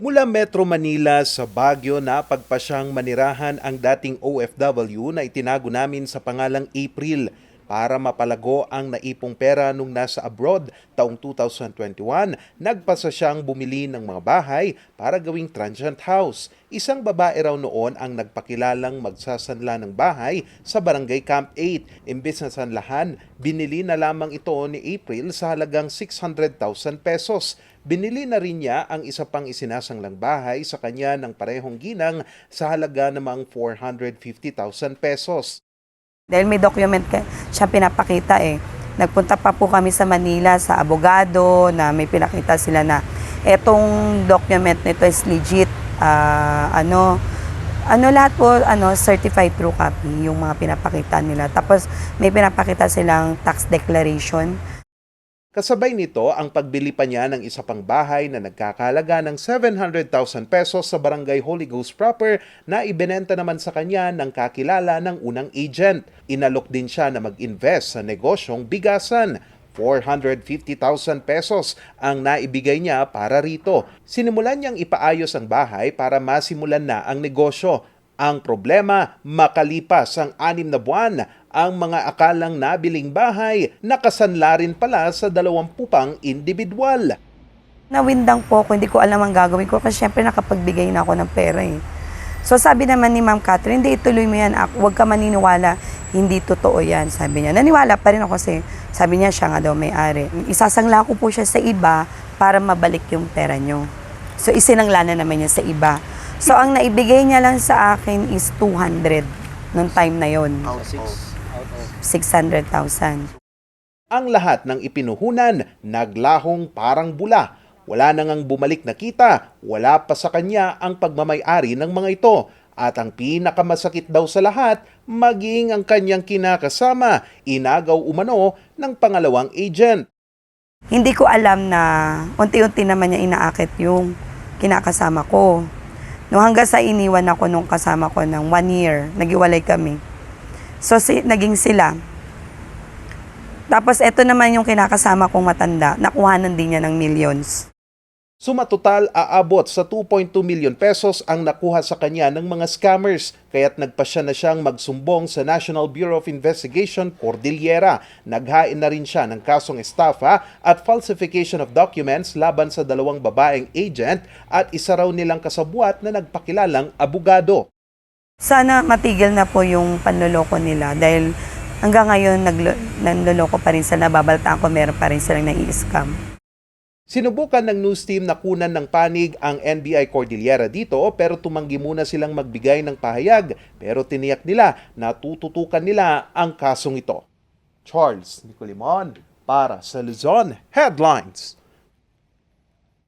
Mula Metro Manila sa Baguio na pagpasyang manirahan ang dating OFW na itinago namin sa pangalang April para mapalago ang naipong pera nung nasa abroad taong 2021. Nagpasa siyang bumili ng mga bahay para gawing transient house. Isang babae raw noon ang nagpakilalang magsasanla ng bahay sa Barangay Camp 8. Imbes na sanlahan, binili na lamang ito ni April sa halagang 600,000 pesos. Binili na rin niya ang isa pang isinasanglang bahay sa kanya ng parehong ginang sa halaga namang 450,000 pesos. Dahil may document ka, siya pinapakita eh. Nagpunta pa po kami sa Manila sa abogado na may pinakita sila na etong document nito is legit. ah, ano, ano lahat po, ano, certified true copy yung mga pinapakita nila. Tapos may pinapakita silang tax declaration. Kasabay nito ang pagbili pa niya ng isa pang bahay na nagkakalaga ng 700,000 pesos sa Barangay Holy Ghost proper na ibinenta naman sa kanya ng kakilala ng unang agent. Inalok din siya na mag-invest sa negosyong bigasan. 450,000 pesos ang naibigay niya para rito. Sinimulan niyang ipaayos ang bahay para masimulan na ang negosyo. Ang problema, makalipas ang anim na buwan, ang mga akalang nabiling bahay nakasanla rin pala sa dalawampu pang individual. Nawindang po ako, hindi ko alam ang gagawin ko kasi syempre nakapagbigay na ako ng pera eh. So sabi naman ni Ma'am Catherine, hindi ituloy mo yan, ak- huwag ka maniniwala, hindi totoo yan, sabi niya. Naniwala pa rin ako kasi sabi niya siya nga daw may-ari. Isasangla ko po siya sa iba para mabalik yung pera niyo. So isinangla na naman niya sa iba. So ang naibigay niya lang sa akin is 200 nung time na yon. 600,000. Ang lahat ng ipinuhunan naglahong parang bula. Wala na ngang bumalik na kita, wala pa sa kanya ang pagmamayari ng mga ito. At ang pinakamasakit daw sa lahat, maging ang kanyang kinakasama, inagaw umano ng pangalawang agent. Hindi ko alam na unti-unti naman niya inaakit yung kinakasama ko. No hanggang sa iniwan ako nung kasama ko ng one year, nagiwalay kami. So si, naging sila. Tapos eto naman yung kinakasama kong matanda, nakuhanan din niya ng millions. Sumatotal aabot sa 2.2 million pesos ang nakuha sa kanya ng mga scammers kaya't nagpasya na siyang magsumbong sa National Bureau of Investigation Cordillera. Naghain na rin siya ng kasong estafa at falsification of documents laban sa dalawang babaeng agent at isa raw nilang kasabwat na nagpakilalang abogado. Sana matigil na po yung panloloko nila dahil hanggang ngayon naglo- nanloloko pa rin sila, nababaltaan ko meron pa rin silang nai-scam. Sinubukan ng news team na kunan ng panig ang NBI Cordillera dito pero tumanggi muna silang magbigay ng pahayag pero tiniyak nila na tututukan nila ang kasong ito. Charles Nicolimon para sa Luzon Headlines.